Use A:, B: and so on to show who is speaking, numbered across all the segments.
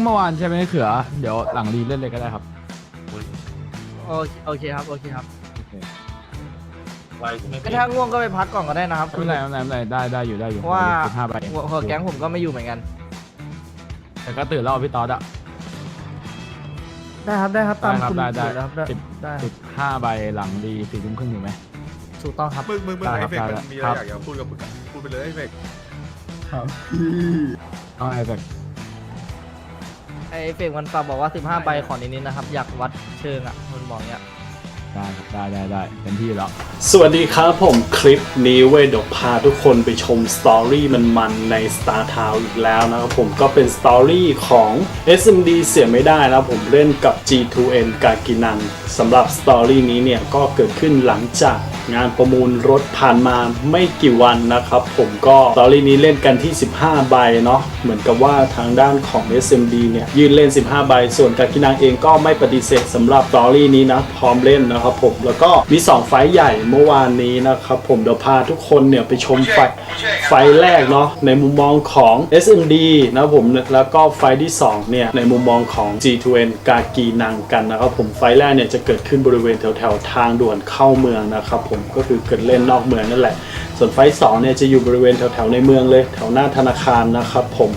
A: เรื่องเมื่อวานใช่ไหมเขือ เดี๋ยวหลังรีเล่นเลยก็ได้ครับ
B: โอเคโอเคครับ โอเคครับ
A: โอเค
C: ไวใช่ไหม
B: ก็ถ้าง่วงก็ไปพักก่อนก็ได้นะครับ
A: ไม่เป็นไรไม่เป็นไรไม่เป็นไรได้ได้อยู่ได้อยู่
B: เพราะว่า
A: สิบห้าใบ
B: หัวหัวแก๊งผมก็ไม่อยู่เหมือนกัน
A: แต่ก็ตื่นแล้วพี่ตอดอะ
B: ได้ครับได้ครับตาม
A: ได้ครับ
B: คุณ
A: ได้ได้
B: อยู่แล้วครับได้
A: สิบ
B: ได้
A: สิบห้าใบหลังรีสี่ทุ่มครึ่งอยู่ไหม
B: ถูกต้องครับ
D: มึงมึงมึง
A: ได้ค
D: ไอ
A: รับ
D: เฟก
A: ได้
D: มันมี
A: ค
D: อะไร
A: รับ
D: อยากจะพูดกับมึงอะพูดไปเลยไอเฟก
A: เอาไอ้แบบ
B: ไอเฟกมันฝากบอกว่า 15ใบขอนิดๆนะครับ อยากวัดเชิงอะมันบอกเนี้ย
A: ได้ครับได้ได้ได้เต็มที่อยู่แล้ว
E: สวัสดีครับผมคลิปนี้เว้ยเดี๋ยวพาทุกคนไปชมสตอรี่มันๆใน Star Town อีกแล้วนะครับผมก็เป็นสตอรี่ของ SMD เสียไม่ได้นะผมเล่นกับ G2N กากินังสำหรับสตอรี่นี้เนี่ยก็เกิดขึ้นหลังจาก งานประมูลรถผ่านมาไม่กี่วันนะครับผมก็สตอรี่นี้เล่นกันที่ 15 ใบเนาะเหมือนกับว่าทางด้านของ SMD เนี่ยยืนเล่น 15 ใบ ส่วนกากินังเองก็ไม่ปฏิเสธสำหรับสตอรี่นี้นะพร้อมเล่นนะครับผมแล้วก็มี 2 ไฟล์ใหญ่เมื่อวานนี้นะครับผมเดี๋ยวพาทุกคนเนี่ยไปชมไฟล์ไฟล์แรกเนาะในมุมมองของ SMD นะครับผมแล้วก็ไฟล์ที่2เนี่ยในมุมมองของ G2N กากีนังกันนะครับผมไฟล์แรกเนี่ยจะเกิดขึ้นบริเวณแถวๆทางด่วนเข้าเมืองนะครับผมก็คือเกิดเล่นนอกเมืองนั่นแหละ ส่วนไฟสองเนี่ยจะอยู่บริเวณแถวๆในเมืองเลย แถวหน้าธนาคารนะครับผม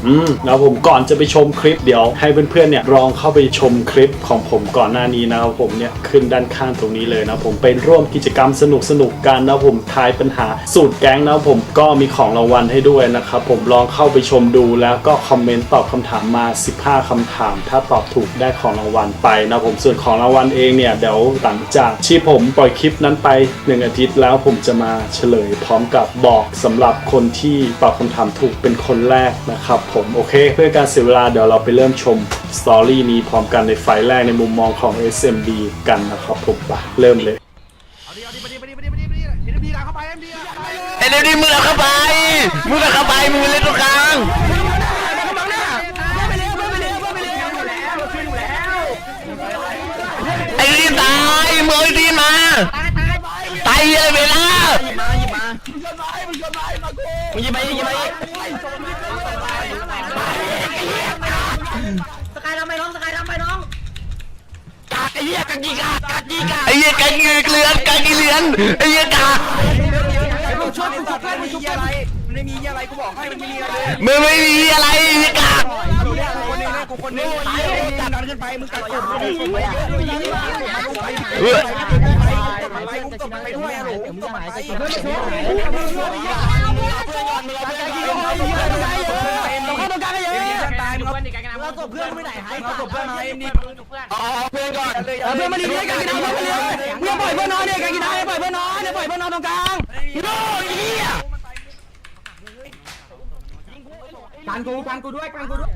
E: แล้วผมก่อนจะไปชมคลิปเดี๋ยวให้เพื่อนๆเนี่ยลองเข้าไปชมคลิปของผมก่อนหน้านี้นะครับผมเนี่ยขึ้นด้านข้างตรงนี้เลยนะผมไปร่วมกิจกรรมสนุกๆกันนะผมทายปัญหาสูตรแก๊งนะผมก็มีของรางวัลให้ด้วยนะครับผมลองเข้าไปชมดูแล้วก็คอมเมนต์ตอบคำถามมา 15คำถาม ถ้าตอบถูกได้ของรางวัลไปนะผมส่วนของรางวัลเองเนี่ยเดี๋ยวหลังจากที่ผมปล่อยคลิปนั้นไปหนึ่งอาทิตย์แล้วผมจะมาเฉลยพร้อมกับบอกสำหรับคนที่ตอบคำถามถูกเป็นคนแรกนะครับผมโอเคเพื่อการเสียเวลาเดี๋ยวเราไปเริ่มชมสตอรี่นี้พร้อมกันในไฟล์แรกในมุมมองของ SMD กันนะครับผมไปเริ่มเลย
F: ไอ้เดี๋ยวนี้มึงเอาเข้าไปมึงเอาเข้าไปมึงเล่นตรงกลางไอ้ดีตายมึงเอดีมาตายเลยเวลา มึงยิงไปยิงไป
B: สกายทำไมน้องสกายทำไมน้อง
F: กากไอ้เหี้ยกากีกากกากีกาไอ้เหี้ยกากีเลือนกากีเลือนไอ้เหี้ยกาก
B: มึงช่วยมึงช่วยมึงช่วยอะไรมันไม่มีอะไรกูบอกให้มันไม่มีอะไร
F: มึงไม่มีอะไรไอ้เหี้ยกาก
B: คนนึงกูคนนึงตายดันขึ้นไปมึงกัดกดไป
F: เฮ้ย
B: ไปกูกดไปด้วยอะหลงกดไปเพื่อนตรงกลางกันเยอะตายมึงเราตบเพื่อนไม่ไหนหายเราตบเพื่อนมาเอ็มดี
F: เอาเพื่อนก่อน
B: เพื่อนมาดีๆกันกินน้ำเพื่อนมาดีๆเพื่อนปล่อย เพื่อนนอนเนี่ยกันกินน้ำปล่อยเพื่อนนอนเนี่ยปล่อยเพื่อนนอนตรงกลาง
F: โง่ไอ้เฮีย
B: กันกูกันกูด้วยกันกูด้วย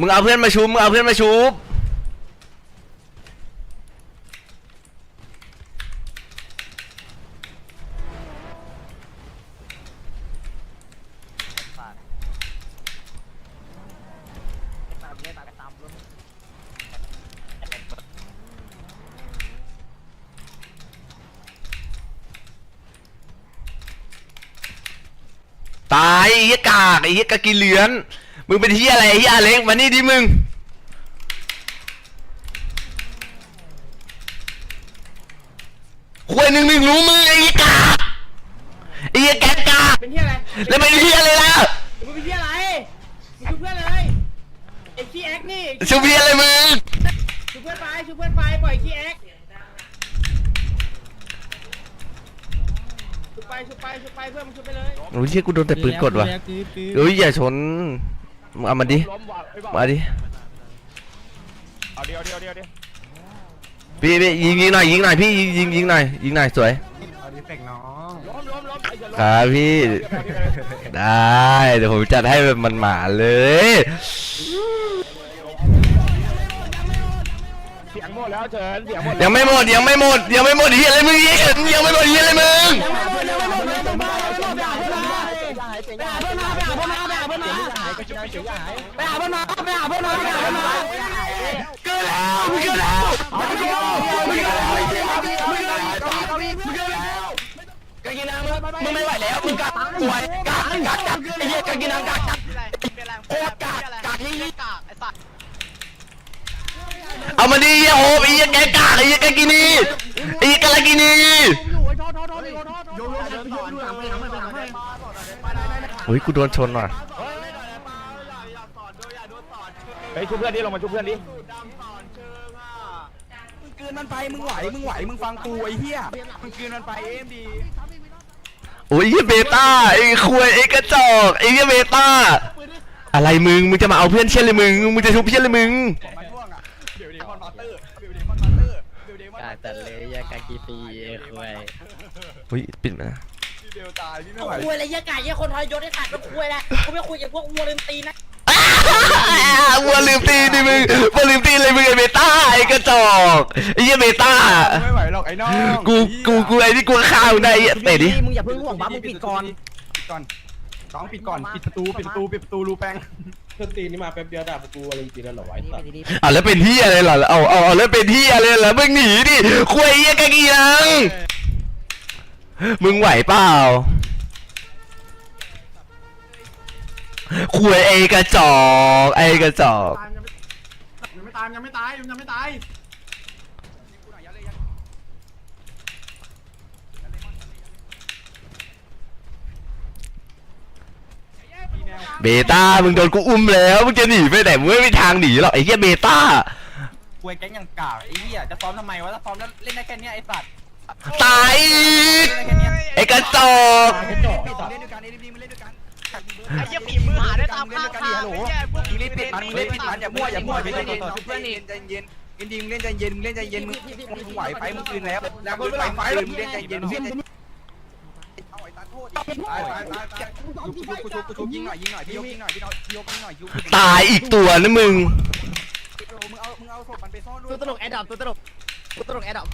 F: มึงเอาเพื่อนมาชุบมึงเอาเพื่อนมาชุบตายไอ้เหี้ยกากไอ้เหี้ยกากีเหลือน มึงเป็นเหี้ยอะไรไอ้เหี้ยอเล็กมานี่ดิมึง ควยหนึ่งหนึ่งรู้มือไอ้เหี้ยกากไอ้เหี้ยแกงกาก
B: เป็นที่อะไร
F: แล้วเป็นเหี้ยอะไรล่ะ
B: มึงเป็นที่อะไรมึงชูเพื่อนเลยไอ้ขี้แอ๊กนี่
F: ชูเหี้ยอะไรมึง
B: ชูเพื่อนไปชูเพื่อนไปปล่อยขี้แอ๊กชูไปชูไปชูไปเพื่อนมึงชูไปเลย
F: โอ้ยเหี้ยกูโดนแต่ปืนกดว่ะเฮ้ยอย่าชน มึงเอามาดิมาดิ
C: เอาเดียวเดียวเดียวเดียว
F: พี่พี่ยิงยิงหน่อยยิงหน่อยพี่ยิงยิงยิงหน่อยยิงหน่อยสวยครับพี่ได้เดี๋ยวผมจัดให้แบบมันหมาเลย
C: เสียงหมดแล้วเชิญเสียงหมด
F: ยังไม่หมดยังไม่หมดยังไม่หมดเฮียอะไรมึงยิงยังไม่หมดเฮียอะไรมึง
C: ไป
B: หาเพื่อนมาไปหาเพื่อนมาไปหาเพื่อนมา
F: เกินแล้วมึงเกินแล้วมึงเกินแล้วมึงเกินแล้วมึงเกินแล้วมึงเกินแล้วมึงเกินแล้วกากินังมึงไม่ไหวแล้วมึงกักป่วยกักกักกักไอ้เหี้ยกากินังกักกักโคตรกักกักที่เอามาดิเหี้ยโอ้ไอ้เหี้ยแกกักไอ้เหี้ยกกินีไอ้เหี้ยกาลากินีเฮ้ยกูโดนชนว่ะ
C: ฮ้ยช่วยเพื่อนดิลงมาช่วยเพื่อนดิ
D: คืนมันไปมึงไหวมึงไหวมึงฟังกูไอ้เหี้ยมึงคืนมันไปเอ็มดี
F: โอ้ยไอ้เบต้าไอ้ควยไอ้กระจอกไอ้เหี้ยเบต้าอะไรมึงมึงจะมาเอาเพื่อนเชี่ยเลยมึงมึงจะชุบเชี่ยเลยมึง
D: มันม่วงอะเดี๋ยวเดี๋ยวคอนมาสเตอร์เดี๋ยวเดี๋ยวคอนมาสเตอร์เดี๋ยวเดี๋ยวมัน
B: กาตัดเลยยากากีปีเอ้คุย
F: เฮ้ยปิดมา
D: เดี๋ยวตายพี่ไม่ไหว
G: คุยอะไรเหี้ยไก่เหี้ยคนทรยศไอ้สัตว์มันคุยแหละกูไม่คุยกับพวกวัวลืมตีนนะ
F: วัวลืมตีนดิมึงวัวลืมตีนเลยมึงไอ้เบต้าไอ้กระจอกไอ้เหี้ยเบต้า
D: ไม่ไหวหรอกไอ้น้อง
F: กูกูกูไอ้ที่กูฆ่ามึงได้ไอ้เหี้ยเตะดิ
B: มึงอย่าเพิ่งห่วงบ้ามึงปิดก่อน
D: ปิดก่อนน้องปิดก่อนปิดประตูปิดประตูปิดประตูรูแปง
F: อะแล้วเป็นที่อะไรเหรอเอาเอาเอาแล้วเป็นที่อะไรเหรอมึงหนีดิควยไอ้เหี้ยกะกีนังมึงไหวเปล่า ควยไอ้กระจอกไอ้กระจอก
D: ยังไม่ตายยังไม่ตายยังไม่ตาย
F: เบต้ามึงโดนกูอุ้มแล้วมึงจะหนีไปไหนมึงไม่มีทางหนีหรอกไอ้เหี้ยเบต้า
D: ควยแก๊งอย่างกากไอ้เหี้ยจะซ้อมทำไมวะถ้าซ้อมแล้วเล่นได้แค่เนี้ยไอ้สัตว์
F: ตายอีกไอ้กระจอก
D: เล่นด้วยกันเอ็มดีมึงเล่นด้วยกัน
G: ไอ้เหี้ยฝีมือหาได้ตามข้างทาง
D: มึงเล่นปิดมันมึงเล่นปิดมันอย่ามั่วอย่ามั่วใจเย็นเพื่อนนี่ใจเย็นเอ็นดีมึงเล่นใจเย็นมึงเล่นใจเย็นมึงมึงไหวไปมึงคืนแล้วแล้วมึงไปไฟมึงเล่นใจเย็นมึงเล่นใจเอาไอ้ตาโทษตายตายตายกูชุบกูชุบกูชุบยิงหน่อยยิงหน่อยพี่ยกยิงหน่อยพี่ยกยิงหน่อยยิงหน่อย
F: ตายอีกตัวนะมึง
D: มึงเอามึงเอาศพมันไปซ่อนด้ว
B: ตัวยตลกแอดดับตัวตลกตัวตลกแอดดับ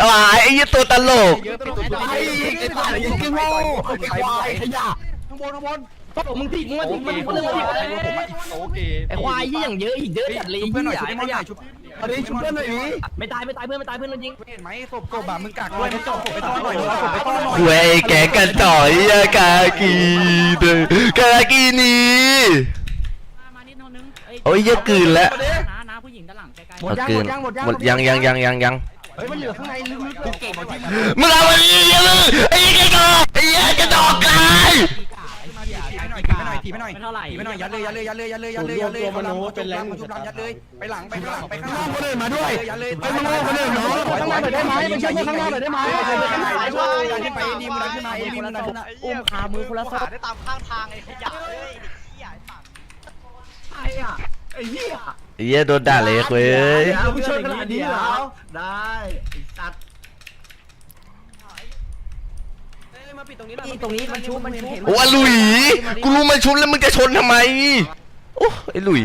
F: อะไรไอ้เหี้ยตัวตลก
D: เยอะปิดตัว
B: ไอ้ไอ้ตาไอ้ยังโง่ไอ้ควายขยะ
D: ข้างบนข้างบน
B: ตลกมึงผิดมึงมา
D: โอ
B: ผิด
D: เค
B: มึง
D: ผม
B: คนเดียว
D: ผมโอเค
B: ไอ้ควายยี่อย่างเยอะอีกเยอะจัดเลย
D: ชุบเพื่อนหน่อยชุบเพื่อนหน่อยชุบ
B: เอาดิชุบเพื่อนหน่อยดิไม่ตายไม่ตายเพื่อนไม่ตายเพื่อนโดนยิง
D: เห็นไหมศพกบอะมึงกักด้วยมึงจบศพไปต้อนหน่อยศพไปต้อนหน่อย
F: ควยแกงกระจอกไอ้เหี้ยกากีเด้อกากีนี
G: มานิดนึง
F: โอ้ยเหี้ยกลืนแล้ว
G: น้าน้าผู้หญิงด้านหลังใกล้
B: หมดยังหมดยังหมดยัง
F: หมดยังยังยังยังยัง
B: เฮ้ยมันเหลือข้างในลึกๆกูเก่งหมดที่
F: มึงเอาไอ้เหี้ยมึงไอ้เหี้ยกระจอกไอ้เหี้ยกระจอกกาย
D: ถีบไป หน่อยถีบไปหน่อย
G: ไม่เท่าไหร่
D: ถีบไปหน่อยยัดเลยยัดเลยยัดเลยยัดเลยยัดเลยยัดเลยเขาลำเป็นแรงจุบลำยัดเลยไปหลังไปข้างหลังไปข้างหลังคนอื่นมาด้วยยัดเลยไปข้างหน้าคนอื่นเนาะข้างหน้าหน่อยได้ไหมไปช่วยข้างหน้าหน่อยได้ไหมดันขึ้นไปดีมึงดันขึ้นมาเอ็ดีมึงดันขึ้นมา
B: อุ้มขามือคนละสอง
G: ได้ตามข้างทางไอ้ขยะเอ้ย
B: ไอ้อะไอ้เหี้ย
F: ไอ้เหี้ยโดนด่าเลยเว้ย
B: เราไม่ช่วยขนาดนี้เหรอได้ไอ้สัตว์มาปิด ตรงนี้ตรงนี้มันชุบมันเห็น
F: โอ้ยหลุยกูรู้มันชุนแล้วมึงจะชนทำไมโอ้ไอ้หลุย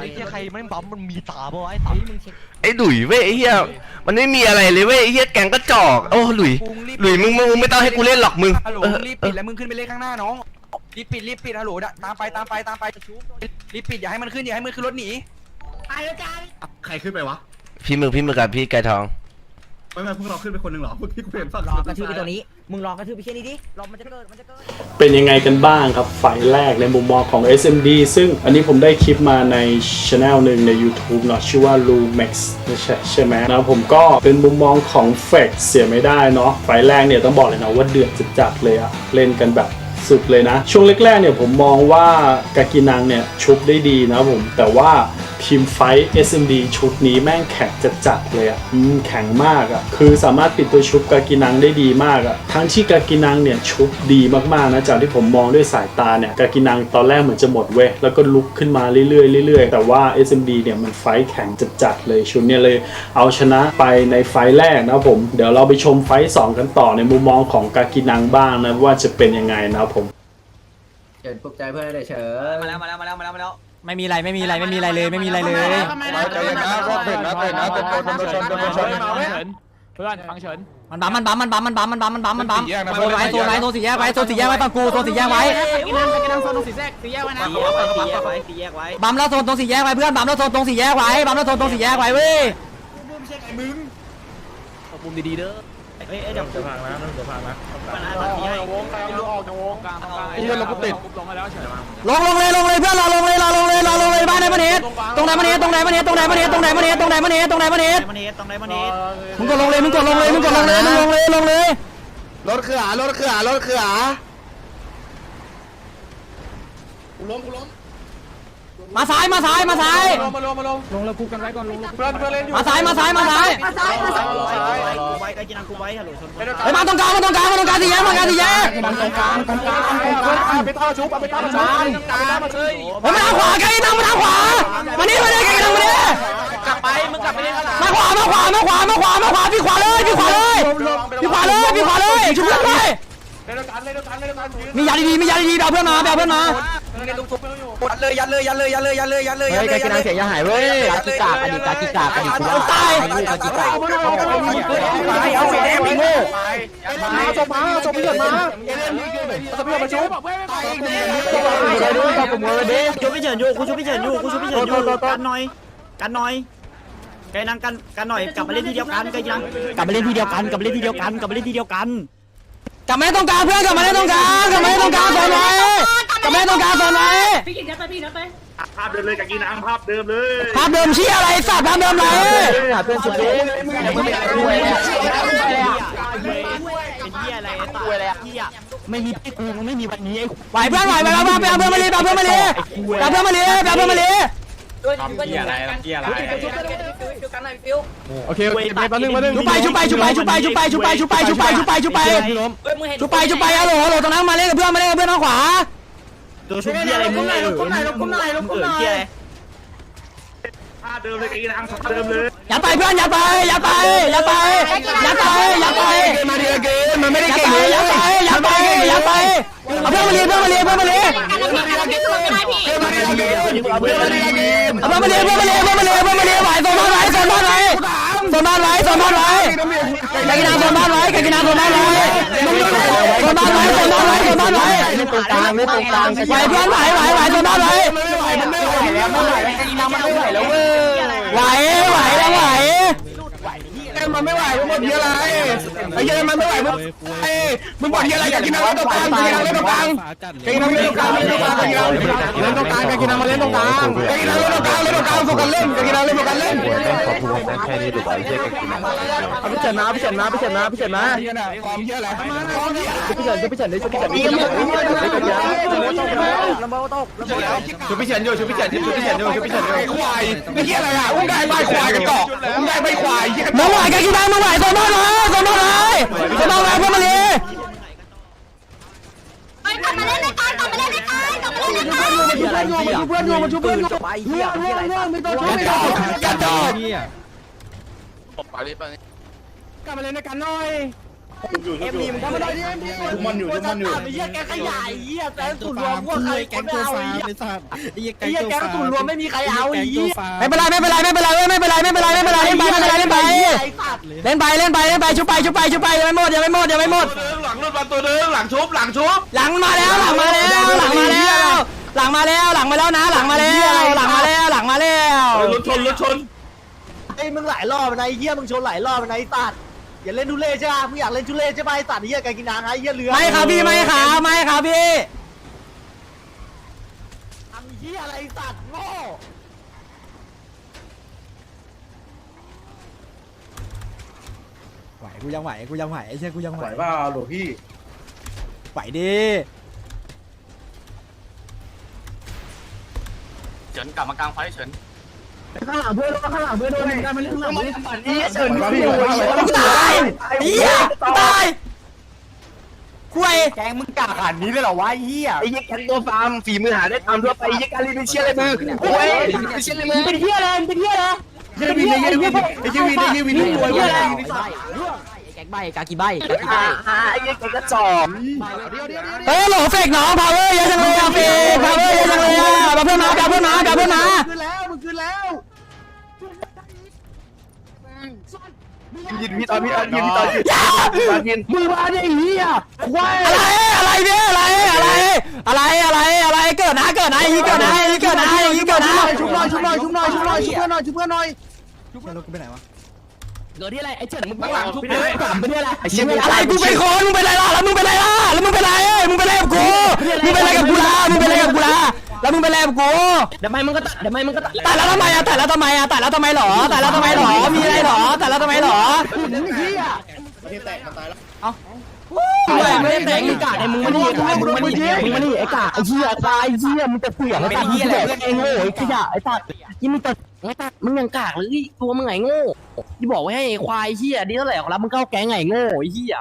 B: ไอ้เหี้ยใครไม่บัมมันมีตาบ่ไอ้ตามึงเช็ค
F: ไอ้หลุยเว้ยไอ้เหี้ยมันไม่มีอะไรเลยเว้ยไอ้เหี้ยแกงกระจอกโอ้หลุยหลุยมึงมึงมึงไม่ต้องให้กูเล่นหรอกมึง
D: ฮัลโหล
F: เออ
D: รีบ
F: เอ
D: ปิ
F: อ
D: ดแล้วมึงขึ้นไปเล่นข้างหน้าน้องรีบปิดรีบปิดฮัลโหลตามไปตามไปตามไปรีบปิดอย่าให้มันขึ้นอย่าให้มันขึ้นรถหนี
H: ใครขึ้นไปวะ
F: พี่มึงพี่มึงกับพี่ไก่ทอง
H: ไม่ไม่พวกเราขึ้นไปคนหนึ่งเหรอพวกที่กูเห็นฝั่ง
B: รอกระทืบไปตัวนี้ มึงรอกระทืบไปแค่นี้ดิ รอมันจะเกิด มันจะเกิด
E: เป็นยังไงกันบ้างครับไฟล์แรกในมุมมองของ SMD ซึ่งอันนี้ผมได้คลิปมาในช anel หนึ่งใน YouTube เนาะชื่อว่า l u m a x ไม่ใช่ใช่ไหมนะผมก็เป็นมุมมองของ f a k เสียไม่ได้เนาะไฟล์แรกเนี่ยต้องบอกเลยนะว่าเดือดจัดๆเลยอะเล่นกันแบบ สุดเลยนะ ช่วงแรกๆเนี่ยผมมองว่ากากินังเนี่ยชุบได้ดีนะผมแต่ว่าทีมไฟท์ SMD ชุดนี้แม่งแข็งจัดๆเลยอะ่ะแข็งมากอะ่ะ คือสามารถปิดตัวชุบกากินังได้ดีมากอะ่ะ ทั้งที่กากินังเนี่ยชุบดีมากๆนะ จากที่ผมมองด้วยสายตาเนี่ย กากินังตอนแรกเหมือนจะหมดเว้ย แล้วก็ลุกขึ้นมาเรื่อยๆเรื่อยๆ แต่ว่า SMD เนี่ยมันไฟท์แข็งจัดๆเลย ชุดเนี่ยเลยเอาชนะไปในไฟท์แรกนะผม เดี๋ยวเราไปชมไฟท์สองกันต่อในมุมมองของกากินังบ้างนะว่าจะเป็นยังไงนะผ
B: เฉินปลุกใจเพื่อนเลยเฉิน
D: มาแล้วมาแล้วมาแล้วมาแล้วมาแล้ว
B: ไม่มีอะไรไม่มีอะไรไม่มีอะไรเลยไม่มีอะไรเลย
C: ใจเย็นนะรอบเผ็ดนะเผ็ดนะเผ็ดโดนโดนชนโดนชน
A: เฉินเพื่อนฟังเฉิน
B: มันบัมมันบัมมันบัมมันบัมมันบัมมันบัมมันบัมโซนไว้โซนไว้โซนสี่แยกไว้โซนสี่แยกไว้ฝั่งกูโซนสี่แยกไว้
G: กินน้ำกินน้ำโซนตรงสี่แยกสี่แยกไว้นะสี่แยกไว้สี่แยกไว้สี่แยกไว้
B: บัมแล้วโซนตรงสี่แยกไว้เพื่อนบัมแล้วโซนตรงสี่แยกไว้บัมแล้วโซนตรงสี่แยกไว้เว้ย
G: มุมดีๆเด้อ เอ้ยเดี๋ยวจะพังนะเดี๋ยวพังนะปัญหาตอนนี้ให้
A: วงกลางออกจากวงกลางตรงกลางไอ้เหี้ยเราก็ติดลงมาแล้วเฉิน
B: ลงลงเลยลงเลยเพื่อนรอลงเลยรอลงเลยรอลงเลยบ้านไหนมันเฮ็ดตรงไหนมันเฮ็ดตรงไหนมันเฮ็ดตรงไหนมันเฮ็ดตรงไหนมันเฮ็ดตรงไหนมันเฮ็ดตรงไหนมันเฮ็ด
G: มันเนตต้องได้มันเนต
B: มึงกดลงเลยมึงกดลงเลยมึงกดลงเลยมึงลงเลยลงเลย
F: รถคือหารถคือหารถคือหา
B: มาซ้ายมาซ้ายมาซ้าย
A: ลงมาลงมาลงลงแล้วกูกันไว้ก่อนลงเพื่อนเพื่อนเล่นอยู่
B: มาซ้ายมาซ้ายมาซ้าย
G: ไว้ไกลกินน้ำกูไว้ฮัลโหลชน
B: เฮ้ยมาตรงกลางมาตรงกลางมาตรงกลางสี่แยกมาตรงกลางสี่แยก
A: ตรงกลางตรงกลางเอาไปท่อชุบเอาไปท่อชุบเอาไปท่อมาชุบ
B: เฮ้ยมาทางขวาไกลนั่งมาทางขวามานี่มานี่ไกลนั่งมานี่
G: กลับไปมึงกลับไปเล่นข้างหลัง
B: มาขวามาขวามาขวามาขวามาขวาพี่ขวาเลยพี่ขวาเลยพี่ขวาเลยพี่ขวาเลยชุบเพื่อนไป
A: เล่นด้วยกันเล่นด้วยกันเล่นด้วยกันยืน
B: มียาดีๆมียาดีๆเอาเพื่อนมาเอาเพื่อนมา
D: ยัดเลยยัดเลยยัดเลยยัดเลยยัดเลยยัดเลยยัดเลยยัดเลยเสียยังหายเว้ยกากิกากอดีตกากิกากอดีตคุณตายกากิกากเอาไปแดงไปโง่
A: มาจบมาจบเพื่อนมาจบเพื่อนมาชุบ
G: ชุบพี่เฉินอยู่กูชุบพี่เฉินอยู่กูชุบพี่เฉินอยู่กันหน่อยกันหน่อยไกนังกันกันหน่อยกลับมาเล่นทีเดียวกันไกนังกลับมาเล่นทีเดียวกันกลับมาเล่นทีเดียวกันกลับมาเล่นทีเดียวกัน
B: กลับมาเล่นตรงกลางเพื่อนกลับมาเล่นตรงกลางกลับมาเล่นตรงกลางโซนไว้กลับมาเล่นตรงกลางโซนไว้
G: พี่กินยัดไปพี่ยัดไป
C: ภาพเดิมเลยกับกินน้ำภาพเดิมเลย
B: ภาพเดิมชี่อะไรสัตว์ภาพเดิมไร
G: เป็นเหี้ยอะไรตายอะไรเหี้ย
B: ไม่มีพี่กูไม่มีวันนี้ไหวเพื่อนไหวไหวเอาไปเอาเพื่อนมาเลยเอาเพื่อนมาเลยเอาเพื่อนมาเลยเอาเพื่อนมาเลย
G: เหี้ยอะไรเหี้ยอะไร
A: โอเคโอเคแป๊บนึงแป๊บนึง
B: ชุบไปชุบไปชุบไปชุบไปชุบไปชุบไปชุบไปชุบไปชุบไปชุบไปชุบไปชุบไปฮัลโหลฮัลโหลตรงนั้นมาเล่นกับเพื่อนมาเล่นกับเพื่อนทางขวา
G: ตัวชุบเหี้ยอะไรมึงเออมึงเออเหี้ยอะไร
C: ภาพเดิมเลยกับกินน้ำภาพเดิมเลย
B: อย่าไปเพื่อนอย่าไปอย่าไปอย่าไปอย่าไปอย่าไป
F: มาดีเกมมันไม่ได้
B: อย่า
F: เก่ง
B: ไปอย่าไปอย่าไปอย่าไปเอาเพื่อนมาเลี้ยเพื่อนมาเลี้ยเพื่อนมาเลี้ย
F: เพื่อนมาดีเกม
B: เอาเพื่อนมาเลี้ยเพื่อนมาเลี้ยเพื่อนมาเลี้ยเพื่อนมาเลี้ยไหวโซนบ้านไว้โซนบ้านไว้โซนบ้านไว้โซนบ้านไว้ไก่กินน้ำโซนบ้านไว้ไก่กินน้ำโซนบ้านไว้โซนบ้านไว้โซนบ้านไว้โซนบ้านไว้
F: ตรงกลางไม่ตรงกลาง
B: ไหวเพื่อนไหวไหวไหวโซนบ้านไว้
F: ไม่ไหวมันไม่ไหวแล้วไม่ไหวแล้วกินน้ำมันไม่ไหวแล้วเว้ย
B: ไหวไหวยังไหว
F: มันไม่ไหวมึงหมดเยอะอะไรไอ้เหี้ยมันไม่ไหวมึงไอ้มึงหมดเยอะอะไรอยากกินน้ำเล่นตรงกลางกินน้ำเล่นตรงกลางกินน้ำเล่นตรงกลางเล่นตรงกลางกินน้ำเล่นตรงกลางกินน้ำมาเล่นตรงกลางกินน้ำเล่นตรงกลางเล่นตรงกลางโฟกัสเล่นกินน้ำเล่นโฟกัสเล่น
A: เอาพี่เฉินมาพี่เฉินมาพี่เฉินมาพี่เฉินมา
F: ความเยอะอะไร
A: พี่เฉินพี่เฉินได้ชุบพี่เฉิน
C: ชุบพี่เฉินอยู่ชุบพี่เฉินชุบพี่เฉินอยู่ชุบพี่เฉินอยู่
F: ไอ้ควายไอ้เหี้ยอะไรอะอุ้งได้ใบควายกันต่ออุ้งได้ใบควายเหี้ย
B: มึงไหวไกกินน้มึงไหวโซนบ้านไว้โซนบ้านไว้โซนบ้านไว้เพื่อนมาเลี้ย
I: กลับมาเล่นในการกลับมาเล่นในการกลับมาเล่นในการ
B: เพื่อนอยู่มาชุบเพื่อนอยู่
D: ไปเหี้ยเหี้ยอะไร
B: ไม่ต้องชุบ
F: กระจอกกระจอก
B: กลับมาเล่นในกันหน่อย
H: เอ็มดีมันทำอะไรเนี่ยทุกมันอยู่มันอยู่
G: เหี้ยแกขยายเหี้ยแกสุดรวมพวกใครแกตัวฟาไอ้สัตว์ไอ้เหี้ยแกสุดรวมไม่มีใครเอาไอ้เหี้ย
B: ไม่เป็นไรไม่เป็นไรไม่เป็นไรไม่เป็นไรไม่เป็นไรไม่เป็นไรเล่นไปไม่เป็นไรเล่นไป เล่นไปเล่นไปเล่นไปชุบไปชุบไปชุบไปยังไม่หมดยังไม่หมดยังไม่หมด
C: หลังรถมาตัวนึงหลังชุบหลังชุบ
B: หลังมาแล้วหลังมาแล้ว หลังมาแล้ว หลังมาแล้วหลังมาแล้วนะ หลังมาแล้ว หลังมาแล้วหลังมาแล้ว
C: รถชนรถชน
G: ไอ้มึงหลายรอบนะไอ้เหี้ยมึงชนหลายรอบนะไอ้สัตว์อย่าเล่นทุเล่ใช่ป่ะมึงอยากเล่นทุเล่ใช่ป่ะไอ้สัตว์ไอ้เหี้ยแกกินน้ำไอ้เหี้ยเรือ
B: ไม่ครับพี่ไม่ครับไม่ครับพี่
G: ทำเหี้ยอะไรไอ้สัตว์โง่
B: ไหวกูยังไหวกูยังไหวไอ้เชี่ยกูยังไหว
H: ไหวป่าหลวงพี่
B: ไหวดิ
F: เฉินกลับมากลางไฟเฉิน
A: ข้างหลังเพื่อนข้างหลังเพื่อนโดนได้มาเล่นข้างหลังดิ
H: เฉินพี่
B: ตายเหี้ยตายคุย
D: แกงมึงกาขันนี้เลยเหรอวะไอ้เหี้ยไอ้เหี้ยแกงตัวฟาร์มฝีมือหาได้ทำทั่วไปไอ้เหี้ยการีเป็นเชี่ยอะไรมือโอ้ยเป็นเชี่ยอะไรมือ
G: เป็นเหี้ยอะไรเป็นเหี้ยอะไร
H: เยี่ยวินไอ้เยี่ยวินไอ้เยี่ยวินไอ้เยี่ยวินรวยเว้ย
B: แกกใบกากีใบ
D: อ่าอ่าไอ้เหี้ยกระจอก
B: เฮ้ยหลเฟกน้องพาวเวอร์เยอะจังเลยอะเฟกพาวเวอร์เยอะจังเลยอะแบบเพื่อนมาแบบเพื่อนมาแบบเพื่อนมา
G: ขึ้นแล้วมึงขึ้นแล้ว
C: ยินพี่ตอนพี่ตอนยินพี่ตอนยินตอนยิน
F: มึงมาเนี่ยไอ้เหี้ยควาย
B: อะไรอะไรเนี่ยอะไรอะไรอะไรอะไรอะไรเกิดนะเกิดนะอีเกิดนะอีเกิดนะอีเกิดนะ
A: ชุบหน่อยชุบหน่อยชุบหน่อยชุบหน่อยชุบเพื่อนหน่อยชุบเพื่อนหน่อยชุบ
F: เพื่อนกิดที่อะไรไอ้เฉินมึงบังหลังทุบเลยถามไปเนี่ยอะไรไอ้เชี่ย
B: อะไรกูเป็นคนมึงเป็นอะไรล่ะแล้วมึงเป็นอะไรล่ะแล้วมึงเป็นอะไรมึงเป็นอะไรกับกูมึงเป็นอะไรกับกูล่ะมึงเป็นอะไรกับกูล่ะแล้วมึงเป็นไรกับกู
F: เดี๋ยวไม่มึงก็ตัดเดี๋ยวไม่มึงก็ตัด
B: แต่แล้วทำไมอะแต่แล้วทำไมอะแต่แล้วทำไมหรอแต่แล้วทำไมหรอมี อะไรหรอแต่แล้วทำไมหรอ
F: ไม่ได้แต่งมึงกาดไอ้มึงมานี่ไอ้มึงมานี่มึงมานี่ไอ้กาไอ้เหี้ยควายไอ้เหี้ยมึงจะเสือกไอ้ตัดมึงแบบไอ้โง่ไอ้ขยะไอ้ตัดยี่มึงตัดไอ้ตัดมึงยังกากเลยตัวมึงไงโง่ที่บอกไว้ให้ไอ้ควายเหี้ยดีเท่าไหร่ของรับมึงเข้าแก๊งไงโง่ไอ้เหี้ย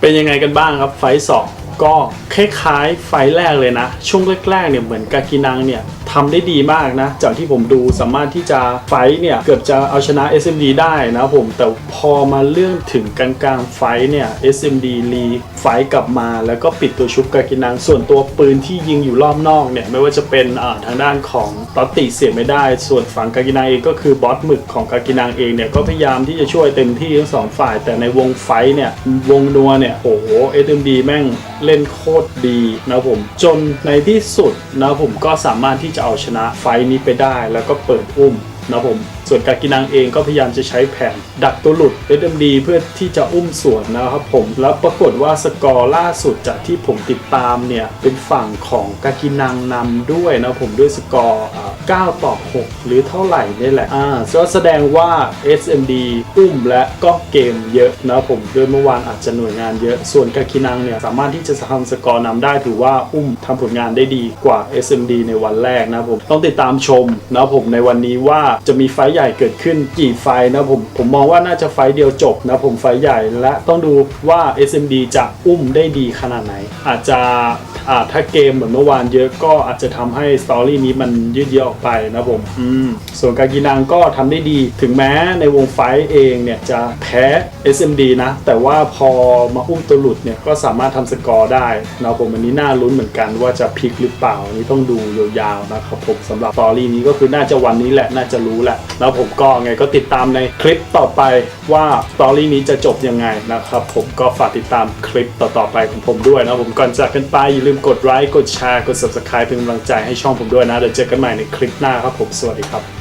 E: เป็นยังไงกันบ้างครับไฟสองก็คล้ายๆไฟแรกเลยนะ ช่วงแรกๆเนี่ยเหมือนกากินังเนี่ยทำได้ดีมากนะ จากที่ผมดูสามารถที่จะไฟเนี่ย เกือบจะเอาชนะ SMD ได้นะผม แต่พอมาเรื่องถึงกลางๆไฟเนี่ย SMD รีไฟกลับมาแล้วก็ปิดตัวชุบกากินัง ส่วนตัวปืนที่ยิงอยู่รอบนอกเนี่ย ไม่ว่าจะเป็นอ่าทางด้านของตอตติเสียไม่ได้ ส่วนฝั่งกากินังเองก็คือบอสหมึกของกากินังเองเนี่ยก็พยายามที่จะช่วยเต็มที่ทั้งสองฝ่าย แต่ในวงไฟเนี่ยวงนัวเนี่ยโอ้โห SMD แม่งเล่นโคตรดีนะผม จนในที่สุดนะผมก็สามารถที่จะเอาชนะไฟท์นี้ไปได้แล้วก็เปิดอุ้มนะผม ส่วนกากินังเองก็พยายามจะใช้แผนดักตัวหลุด SMD เพื่อที่จะอุ้มสวนนะครับผม แล้วปรากฏว่าสกอร์ล่าสุดจากที่ผมติดตามเนี่ย เป็นฝั่งของกากินังนำด้วยนะผมด้วยสกอร์ 9 ต่อ 6 หรือเท่าไหร่นี่แหละ อ่าก็แสดงว่า SMD อุ้มและก็เกมเยอะนะผมด้วยเมื่อวานอาจจะหน่วยงานเยอะ ส่วนกากินังเนี่ย สามารถที่จะทำสกอร์นำได้ถือว่าอุ้มทำผลงานได้ดีกว่า SMD ในวันแรกนะผม ต้องติดตามชมนะผมในวันนี้ว่าจะมีไฟใหญ่เกิดขึ้นกี่ไฟนะผม ผมมองว่าน่าจะไฟเดียวจบนะผมไฟใหญ่และต้องดูว่า SMD จะอุ้มได้ดีขนาดไหน อาจจะถ้าเกมเหมือนเมื่อวานเยอะก็อาจจะทำให้สตอรี่นี้มันยืดเยื้อออกไปนะผมอืมส่วนกากินังก็ทำได้ดี ถึงแม้ในวงไฟท์เองเนี่ยจะแพ้ SMD นะ แต่ว่าพอมาอุ้มตัวหลุดเนี่ยก็สามารถทำสกอร์ได้นะผมอันนี้น่าลุ้นเหมือนกันว่าจะพลิกหรือเปล่าอันนี้ต้องดูยาวๆนะครับผมสำหรับสตอรี่นี้ก็คือน่าจะวันนี้แหละน่าจะรู้แหละแล้วผมก็ไงก็ติดตามในคลิปต่อไปว่าสตอรี่นี้จะจบยังไงนะครับผมก็ฝากติดตามคลิปต่อๆไปของผมด้วยนะผมก่อนจากกันไปอย่าลืมกดไลค์กดแชร์กด subscribe เป็นกำลังใจให้ช่องผมด้วยนะเดี๋ยวเจอกันใหม่ในคลิปหน้าครับผมสวัสดีครับ